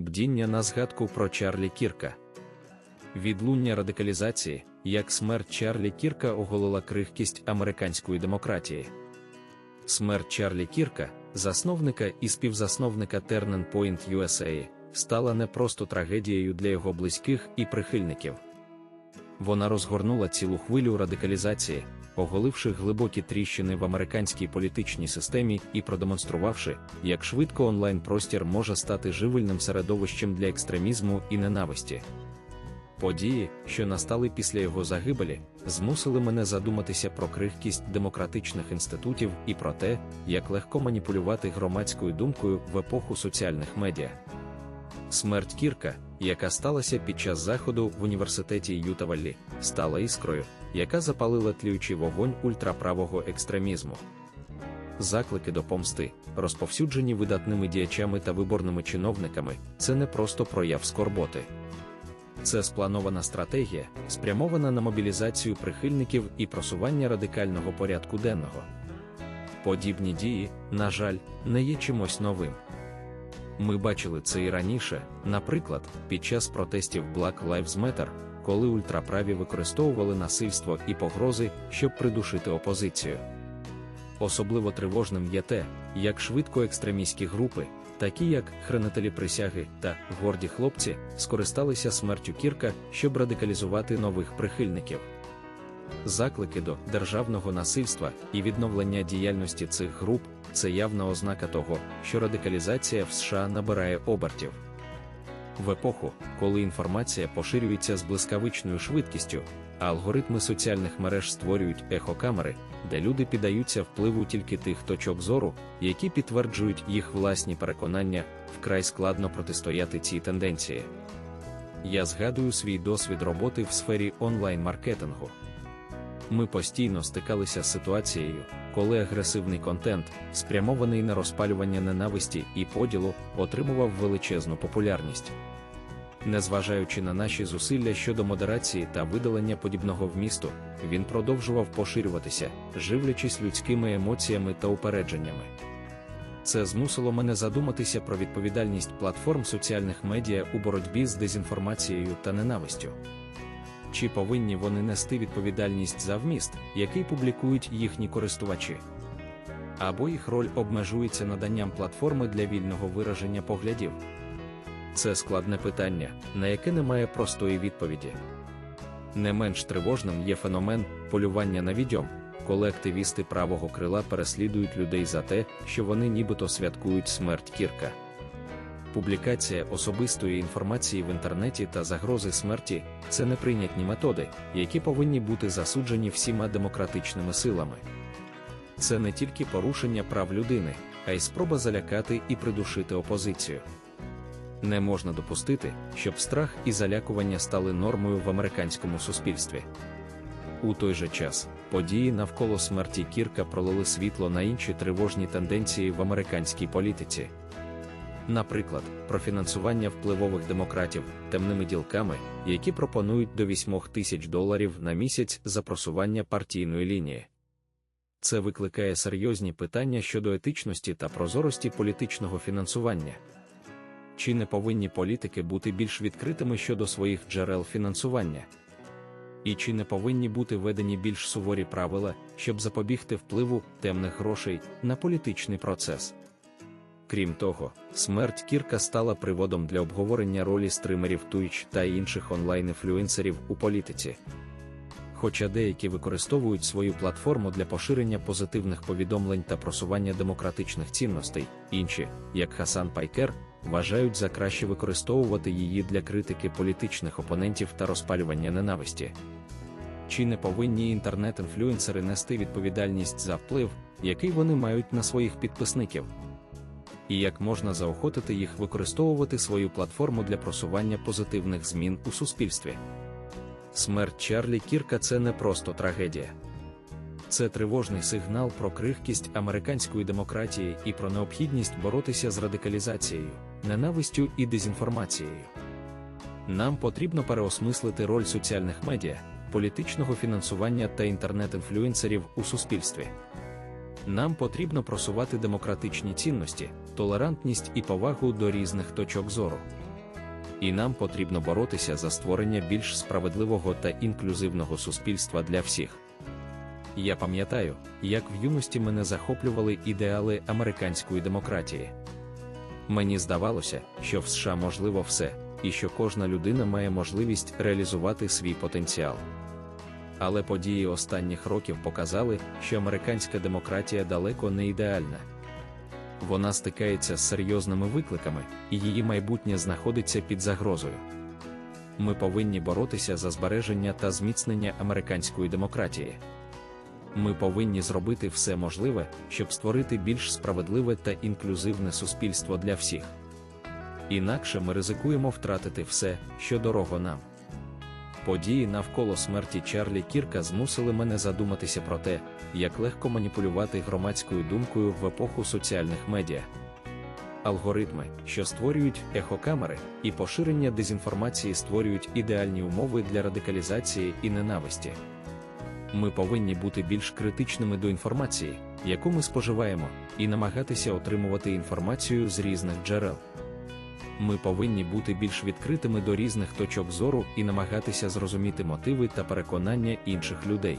Бдіння на згадку про Чарлі Кірка. Відлуння радикалізації, як смерть Чарлі Кірка оголила крихкість американської демократії. Смерть Чарлі Кірка, засновника і співзасновника Turning Point USA, стала не просто трагедією для його близьких і прихильників. Вона розгорнула цілу хвилю радикалізації, оголивши глибокі тріщини в американській політичній системі і продемонструвавши, як швидко онлайн-простір може стати живильним середовищем для екстремізму і ненависті. Події, що настали після його загибелі, змусили мене задуматися про крихкість демократичних інститутів і про те, як легко маніпулювати громадською думкою в епоху соціальних медіа. Смерть Кірка, яка сталася під час заходу в університеті Ютаваллі, стала іскрою, яка запалила тлюючий вогонь ультраправого екстремізму. Заклики до помсти, розповсюджені видатними діячами та виборними чиновниками, це не просто прояв скорботи. Це спланована стратегія, спрямована на мобілізацію прихильників і просування радикального порядку денного. Подібні дії, на жаль, не є чимось новим. Ми бачили це і раніше, наприклад, під час протестів Black Lives Matter, коли ультраправі використовували насильство і погрози, щоб придушити опозицію. Особливо тривожним є те, як швидко екстремістські групи, такі як хранителі присяги та горді хлопці, скористалися смертю Кірка, щоб радикалізувати нових прихильників. Заклики до державного насильства і відновлення діяльності цих груп це явна ознака того, що радикалізація в США набирає обертів. В епоху, коли інформація поширюється з блискавичною швидкістю, алгоритми соціальних мереж створюють ехокамери, де люди піддаються впливу тільки тих точок зору, які підтверджують їх власні переконання, вкрай складно протистояти цій тенденції. Я згадую свій досвід роботи в сфері онлайн-маркетингу. Ми постійно стикалися з ситуацією, коли агресивний контент, спрямований на розпалювання ненависті і поділу, отримував величезну популярність. Незважаючи на наші зусилля щодо модерації та видалення подібного вмісту, він продовжував поширюватися, живлячись людськими емоціями та упередженнями. Це змусило мене задуматися про відповідальність платформ соціальних медіа у боротьбі з дезінформацією та ненавистю. Чи повинні вони нести відповідальність за вміст, який публікують їхні користувачі? Або їх роль обмежується наданням платформи для вільного вираження поглядів? Це складне питання, на яке немає простої відповіді. Не менш тривожним є феномен полювання на відьом, коли активісти правого крила переслідують людей за те, що вони нібито святкують смерть Кірка. Публікація особистої інформації в інтернеті та загрози смерті це неприйнятні методи, які повинні бути засуджені всіма демократичними силами. Це не тільки порушення прав людини, а й спроба залякати і придушити опозицію. Не можна допустити, щоб страх і залякування стали нормою в американському суспільстві. У той же час події навколо смерті Кірка пролили світло на інші тривожні тенденції в американській політиці. Наприклад, про фінансування впливових демократів темними ділками, які пропонують до 8 тисяч доларів на місяць за просування партійної лінії. Це викликає серйозні питання щодо етичності та прозорості політичного фінансування. Чи не повинні політики бути більш відкритими щодо своїх джерел фінансування? І чи не повинні бути введені більш суворі правила, щоб запобігти впливу темних грошей на політичний процес? Крім того, смерть Кірка стала приводом для обговорення ролі стримерів Twitch та інших онлайн-інфлюенсерів у політиці. Хоча деякі використовують свою платформу для поширення позитивних повідомлень та просування демократичних цінностей, інші, як Хасан Пайкер, вважають за краще використовувати її для критики політичних опонентів та розпалювання ненависті. Чи не повинні інтернет-інфлюенсери нести відповідальність за вплив, який вони мають на своїх підписників? І як можна заохотити їх використовувати свою платформу для просування позитивних змін у суспільстві? Смерть Чарлі Кірка це не просто трагедія. Це тривожний сигнал про крихкість американської демократії і про необхідність боротися з радикалізацією, ненавистю і дезінформацією. Нам потрібно переосмислити роль соціальних медіа, політичного фінансування та інтернет-інфлюенсерів у суспільстві. Нам потрібно просувати демократичні цінності, толерантність і повагу до різних точок зору. І нам потрібно боротися за створення більш справедливого та інклюзивного суспільства для всіх. Я пам'ятаю, як в юності мене захоплювали ідеали американської демократії. Мені здавалося, що в США можливо все, і що кожна людина має можливість реалізувати свій потенціал. Але події останніх років показали, що американська демократія далеко не ідеальна. Вона стикається з серйозними викликами, і її майбутнє знаходиться під загрозою. Ми повинні боротися за збереження та зміцнення американської демократії. Ми повинні зробити все можливе, щоб створити більш справедливе та інклюзивне суспільство для всіх. Інакше ми ризикуємо втратити все, що дорого нам. Події навколо смерті Чарлі Кірка змусили мене задуматися про те, як легко маніпулювати громадською думкою в епоху соціальних медіа. Алгоритми, що створюють ехокамери, і поширення дезінформації створюють ідеальні умови для радикалізації і ненависті. Ми повинні бути більш критичними до інформації, яку ми споживаємо, і намагатися отримувати інформацію з різних джерел. Ми повинні бути більш відкритими до різних точок зору і намагатися зрозуміти мотиви та переконання інших людей.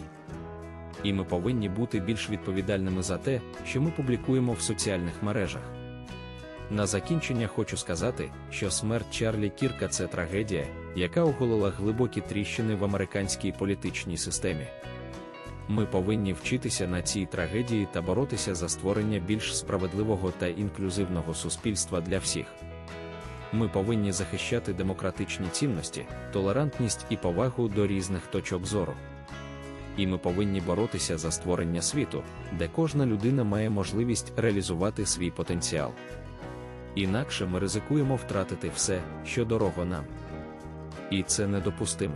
І ми повинні бути більш відповідальними за те, що ми публікуємо в соціальних мережах. На закінчення хочу сказати, що смерть Чарлі Кірка це трагедія, яка оголила глибокі тріщини в американській політичній системі. Ми повинні вчитися на цій трагедії та боротися за створення більш справедливого та інклюзивного суспільства для всіх. Ми повинні захищати демократичні цінності, толерантність і повагу до різних точок зору. І ми повинні боротися за створення світу, де кожна людина має можливість реалізувати свій потенціал. Інакше ми ризикуємо втратити все, що дорого нам. І це недопустимо.